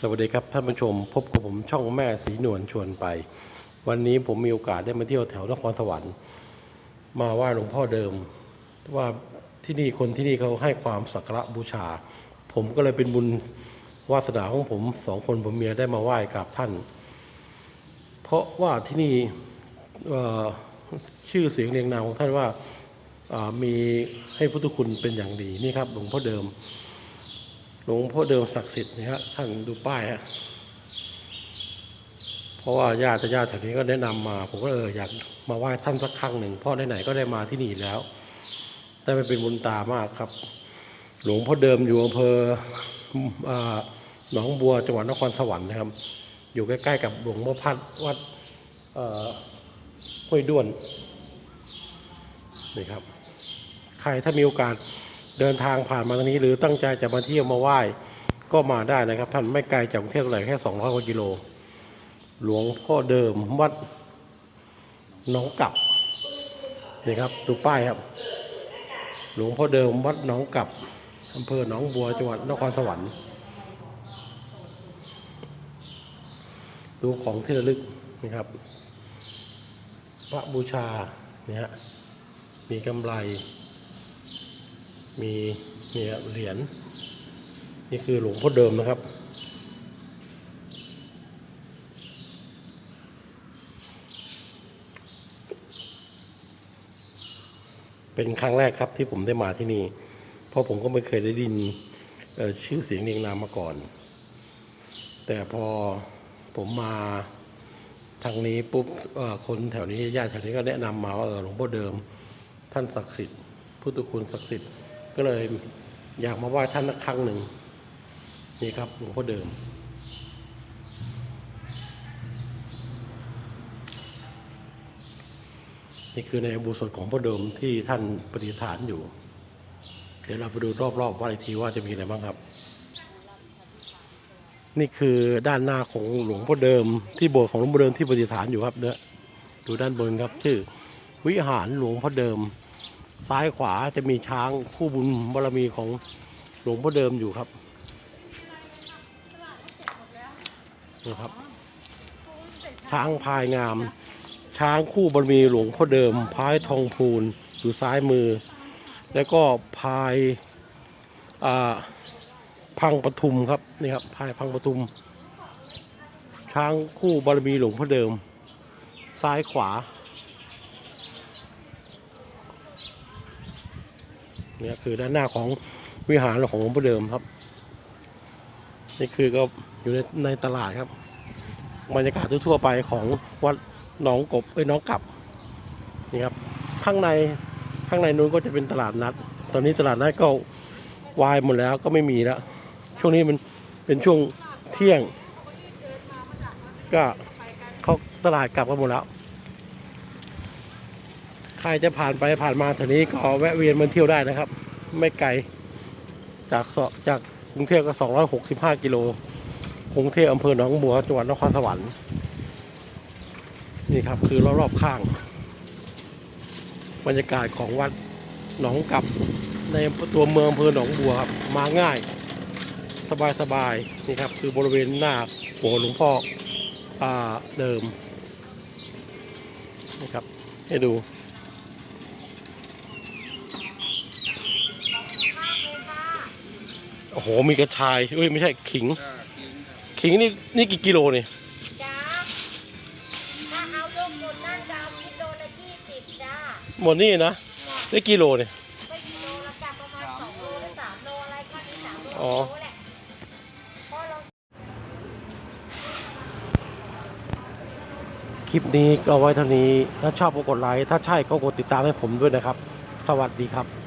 สวัสดีครับท่านผู้ชม พบกับผมช่องแม่สีนวลชวนไป วันนี้ผมมีโอกาสได้มาเที่ยวแถวนครสวรรค์ มาไหว้หลวงพ่อเดิม ว่าที่นี่คนที่นี่เขาให้ความสักการะบูชา ผมก็เลยเป็นบุญวาสนาของผมสองคนผมเมียได้มาไหว้กับท่าน เพราะว่าที่นี่ชื่อเสียงเรียงนามของท่านว่าอ่ามีให้พุทธคุณเป็นอย่างดีนี่ครับหลวงพ่อเดิม หลวงพ่อเดิมศักดิ์สิทธิ์นะฮะท่านดูป้ายฮะเพราะว่าญาติญาติแถวนี้ก็แนะนำมา ผมก็เอออยากมาไหว้ท่านสักครั้งหนึ่งเพราะไหนๆก็ได้มาที่นี่แล้วได้ไปเป็นบุญตามากครับ หลวงพ่อเดิมอยู่อำเภอหนองบัวจังหวัดนครสวรรค์นะครับ อยู่ใกล้ๆกับหลวงพ่อพัดวัดห้วยด้วนนี่ครับ ใครถ้ามีโอกาส เดินทางผ่านมาทางนี้ หรือตั้งใจจะมาเที่ยวมาไหว้ก็มาได้นะครับ ท่านไม่ไกลจากกรุงเทพเท่าไหร่แค่200กว่ากิโล หลวงพ่อเดิมวัดหนองกับนี่ครับดูป้ายครับ หลวงพ่อเดิมวัดหนองกับอำเภอหนองบัวจังหวัดนครสวรรค์ดูของที่ระลึกนะครับ พระบูชาเนี่ยมีกำไร มีเนี่ยเหรียญนี่คือหลวงพ่อเดิมนะครับ เป็นครั้งแรกครับที่ผมได้มาที่นี่ เพราะผมก็ไม่เคยได้ยินชื่อเสียงเรียงนามมาก่อน แต่พอผมมาทางนี้ปุ๊บคนแถวนี้ญาติแถวนี้ก็แนะนำมาว่าหลวงพ่อเดิม ท่านศักดิ์สิทธิ์พุทธคุณศักดิ์สิทธิ์ ก็เลยอยากมาไหว้ท่านสักครั้งหนึ่งนี่ครับหลวงพ่อเดิม นี่คือในอุโบสถของพ่อเดิมที่ท่านปฏิฐานอยู่ เดี๋ยวเราไปดูรอบๆวัดอีกทีว่าจะมีอะไรบ้างครับ นี่คือด้านหน้าของหลวงพ่อเดิม ที่โบสถ์ของหลวงพ่อเดิมที่ปฏิฐานอยู่ครับเนี่ยดูด้านบนครับชื่อวิหารหลวงพ่อเดิม ซ้ายขวาจะมีช้างคู่บุญบารมีของหลวงพ่อเดิมอยู่ครับนี่ครับ ช้างพายงาม ช้างคู่บารมีหลวงพ่อเดิม พายทองพูนอยู่ซ้ายมือ แล้วก็พายพังปทุมครับนี่ครับพายพังปทุม ช้างคู่บารมีหลวงพ่อเดิม ซ้ายขวา เนี่ยคือด้านหน้าของวิหารของหลวงพ่อเดิมครับ นี่คือก็อยู่ในในตลาดครับบรรยากาศทั่วๆไปของวัดหนองกบเอ้ยน้องกลับนี่ครับข้างในข้างในนู้นก็จะเป็นตลาดนัด ตอนนี้ตลาดนัดก็วายหมดแล้วก็ไม่มีแล้ว ช่วงนี้มันเป็นช่วงเที่ยง ก็เขาตลาดกลับกันหมดแล้ว ใครจะผ่านไปผ่านมาแถวนี้ก็แวะเวียนมาเที่ยวได้นะครับ ไม่ไกล จากจากกรุงเทพก็ 265 กิโลกรุงเทพอำเภอหนองบัวจังหวัดนครสวรรค์นี่ครับคือรอบๆข้าง บรรยากาศของวัดหนองกับในตัวเมืองอำเภอหนองบัวครับมาง่าย สบายๆนี่ครับ คือบริเวณหน้าหัวหลวงพ่ออ่าเดิมนี่ครับ ให้ดู โอ้โห มีกระชายเอ้ย ไม่ใช่ขิงขิงนี่นี่กี่กิโลนี่จ้าถ้าเอาลูกหมดนั่นจะเอากิโลละยี่สิบจ้าหมดนี่นะได้กิโลนี่ ไม่กิโลละจ้าประมาณสองโลหรือสามโลอะไรก็นี่สามโลอ๋อ โลแหละเพราะเรา คลิปนี้ก็ไว้เท่านี้ ถ้าชอบก็กดไลค์ ถ้าใช่ก็กดติดตามให้ผมด้วยนะครับ สวัสดีครับ